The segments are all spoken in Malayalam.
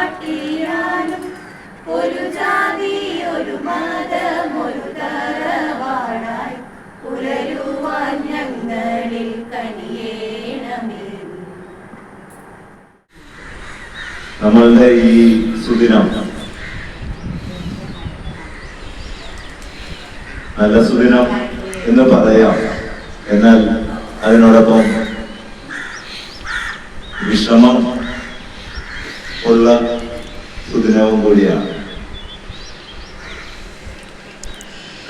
വഴികാട്ടിയാലും ഒരു ജാതി ഒരു മതം ഒരു തറവാടായി പുലരുവാൻ ഞങ്ങളിൽ നമ്മളുടെ ഈ സുദിനം. നല്ല സുദിനം എന്ന് പറയാം. എന്നാൽ അതിനോടൊപ്പം വിശ്രമം ഉള്ള സുദിനവും കൂടിയാണ്.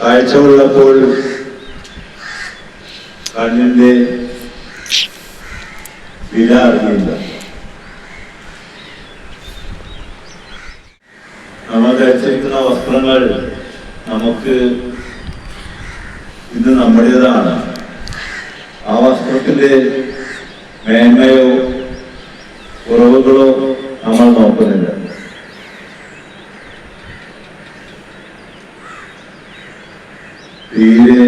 കാഴ്ച ഉള്ളപ്പോൾ കണ്ണിന്റെ വില അറിയില്ല നമ്മൾ ധരിച്ചിരിക്കുന്ന വസ്ത്രങ്ങൾ നമുക്ക് ഇത് നമ്മുടേതാണ്. ആ വസ്ത്രത്തിന്റെ മേന്മയോ കുറവുകളോ നമ്മൾ നോക്കുന്നില്ല തീരെ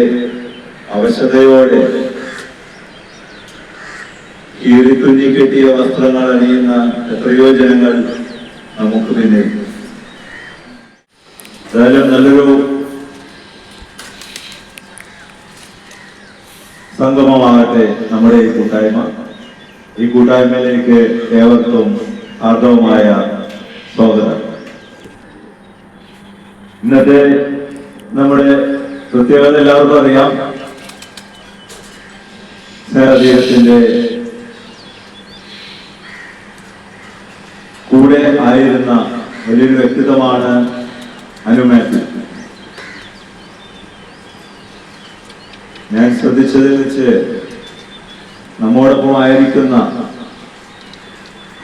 അവശതയോടെ കീറിത്തുഞ്ഞി കെട്ടിയ വസ്ത്രങ്ങൾ അണിയുന്ന എത്രയോ ജനങ്ങൾ നമുക്ക് പിന്നിൽ. എന്തായാലും നല്ലൊരു സംഗമമാകട്ടെ നമ്മുടെ ഈ കൂട്ടായ്മ. ഈ കൂട്ടായ്മയിലേക്ക് ഏവർക്കും ഹാർദവമായ സഹോദരൻ ഇന്നത്തെ നമ്മുടെ പ്രത്യേകത എല്ലാവർക്കും അറിയാം. സ്നേഹദീപത്തിന്റെ കൂടെ ആയിരുന്ന വലിയൊരു വ്യക്തിത്വമാണ് അനുമേഷൻ ഞാൻ ശ്രദ്ധിച്ചതിൽ വെച്ച് നമ്മോടൊപ്പം ആയിരിക്കുന്ന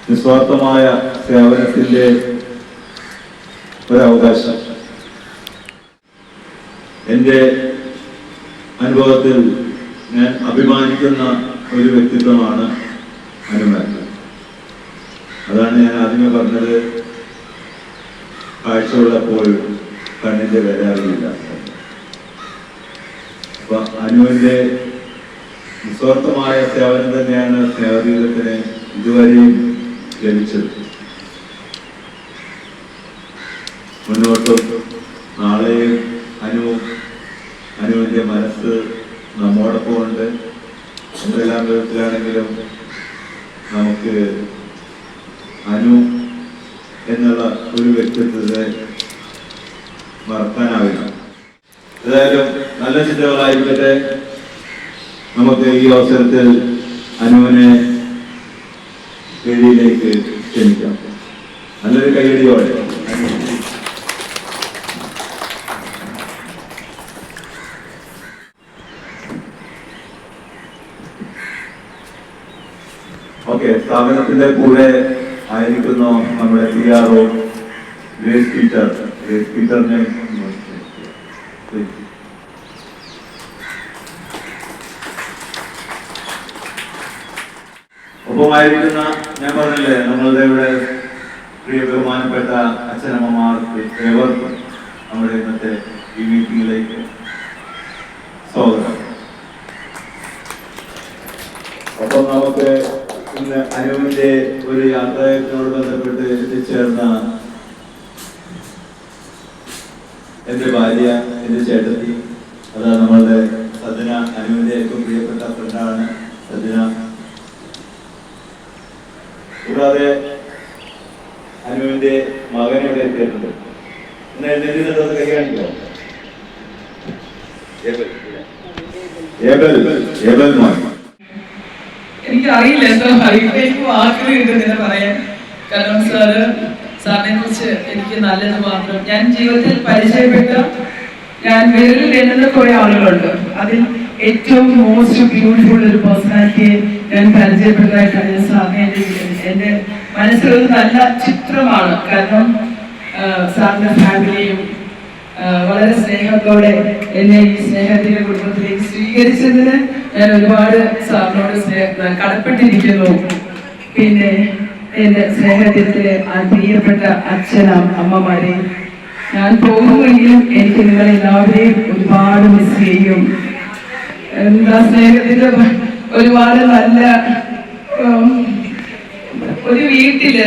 നിസ്വാർത്ഥമായ സേവനത്തിന്റെ ഒരവകാശം. എന്റെ അനുഭവത്തിൽ ഞാൻ അഭിമാനിക്കുന്ന ഒരു വ്യക്തിത്വമാണ് അനുമാത്യു അതാണ് ഞാൻ ആദ്യമേ പറഞ്ഞത്. കാഴ്ചയുള്ളപ്പോൾ കണ്ണിന്റെ വില അറിയില്ല. അപ്പൊ അനുവിന്റെ നിസ്വാർത്ഥമായ സേവനം തന്നെയാണ് സ്നേഹജീവിതത്തിന് ഇതുവരെയും ലഭിച്ചത് മുന്നോട്ട് നാളെയും അനു അനുവിന്റെ മനസ്സ് നമ്മോടൊപ്പം ഉണ്ട്. എന്തെല്ലാം വിധത്തിലാണെങ്കിലും നമുക്ക് അനു എന്നുള്ള ഒരു വ്യക്തിത്വത്തെ മറക്കാനാവില്ല. ഏതായാലും നല്ല ചിത്രങ്ങളായിരിക്കട്ടെ നമുക്ക് ഈ അവസരത്തിൽ അനുവിനെ വേദിയിലേക്ക് ക്ഷണിക്കാം. നല്ലൊരു കൈയടിയോടെ ഓക്കെ സ്ഥാപനത്തിന്റെ കൂടെ ആയിരിക്കുന്നു നമ്മുടെ P R O Grace Peter Grace പീറ്ററിനെ ഒപ്പമായിരിക്കുന്ന ഞാൻ പറഞ്ഞില്ലേ നമ്മളുടെ ഇവിടെ പ്രിയ ബഹുമാനപ്പെട്ട അച്ഛനമ്മമാർ ഏവർക്കും നമ്മുടെ ഇന്നത്തെ ഈ മീറ്റിംഗിലേക്ക് സ്വാഗതം. ഒപ്പം നമുക്ക് ഇന്ന് അനുവിന്റെ ഒരു യാത്രയോട് ബന്ധപ്പെട്ട് എത്തിച്ചേർന്ന എന്റെ ഭാര്യ എന്റെ ചേട്ടത്തി അതാ നമ്മളുടെ സദന അനുവിന്റെ ഏറ്റവും പ്രിയപ്പെട്ട ഫ്രണ്ടാണ് സദന. കൂടാതെ അനുവിന്റെ മകൻ ഇവിടെ എത്തിയിട്ടുണ്ട്. ഇന്ന് എഴുന്നേറ്റ് എനിക്കറിയില്ല പറയുക എനിക്ക് വാക്കുകൾ കിട്ടുന്നില്ല പറയാൻ കാരണം സാറ് സാറിനെ കുറിച്ച് എനിക്ക് നല്ലത് മാത്രം. ഞാൻ ജീവിതത്തിൽ പരിചയപ്പെട്ട ഞാൻ വിരലിൽ എണ്ണുന്ന കുറെ ആളുകളുണ്ട്. അതിൽ ഏറ്റവും മോസ്റ്റ് ബ്യൂട്ടിഫുൾ ഒരു പേഴ്സണാലിറ്റിയെ ഞാൻ പരിചയപ്പെട്ടതായിട്ടാണ് ഞാൻ സാറിനെ എന്റെ എന്റെ മനസ്സിലൊരു നല്ല ചിത്രമാണ്. കാരണം സാറിന്റെ ഫാമിലിയും വളരെ സ്നേഹത്തോടെ എന്നെ ഈ സ്നേഹത്തിന്റെ കുടുംബത്തിലേക്ക് സ്വീകരിച്ചതിന് ഞാൻ ഒരുപാട് സാറിനോട് സ്നേഹ കടപ്പെട്ടിരിക്കുന്നു. പിന്നെ എന്റെ സ്നേഹത്തിലെ ആ പ്രിയപ്പെട്ട അച്ഛനും അമ്മമാരെ ഞാൻ പോകുമെങ്കിലും എനിക്ക് നിങ്ങളെ എല്ലാവരെയും ഒരുപാട് മിസ് ചെയ്യും. എന്താ സ്നേഹത്തിന്റെ ഒരുപാട് നല്ല ഒരു വീട്ടിൽ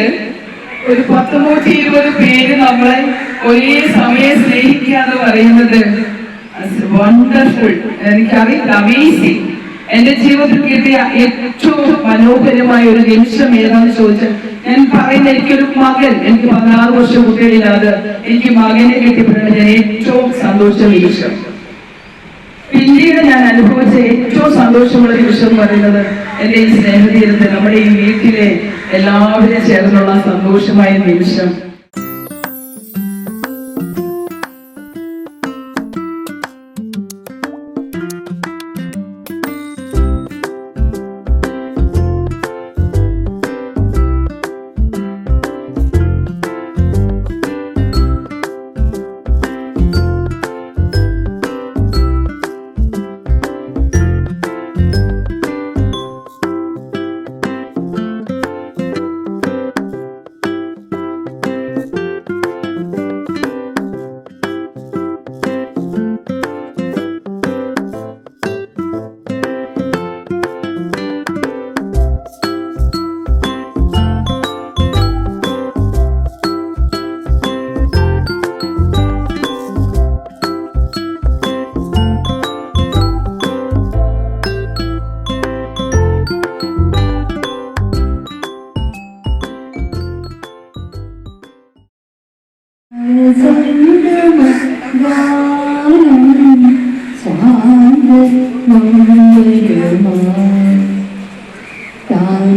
ഒരു പത്ത് നൂറ്റി ഇരുപത് പേര് നമ്മളെ ഒരേ സമയം സ്നേഹിക്കുക എന്ന് പറയുന്നത് വണ്ടർഫുൾ എനിക്കറിയില്ല അമേസിങ് എന്റെ ജീവിതത്തിൽ കിട്ടിയ ഏറ്റവും മനോഹരമായ ഒരു നിമിഷം ഏതാണെന്ന് ചോദിച്ചാൽ ഞാൻ പറയുന്ന എനിക്കൊരു മകൻ എനിക്ക് പതിനാറ് വർഷം കുട്ടികളില്ലാതെ എനിക്ക് മകനെ കിട്ടിയപ്പോഴാണ് ഞാൻ ഏറ്റവും സന്തോഷ നിമിഷം. പിന്നീട് ഞാൻ അനുഭവിച്ച ഏറ്റവും സന്തോഷമുള്ള നിമിഷം എന്ന് പറയുന്നത് എന്റെ ഈ സ്നേഹതീരത്ത് നമ്മുടെ ഈ വീട്ടിലെ എല്ലാവരും ചേർന്നുള്ള സന്തോഷമായ നിമിഷം.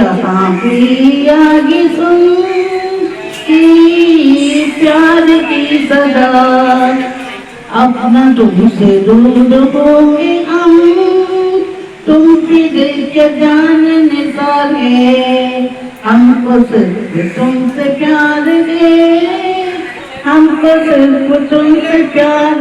यहाँ भी सुन की प्यार की सदा। अपना तुमसे दूर होंगे, हम तुमसे दिल के जानने सारे हमको सिर्फ़ तुमसे प्यार है हमको सिर्फ़ तुमसे प्यार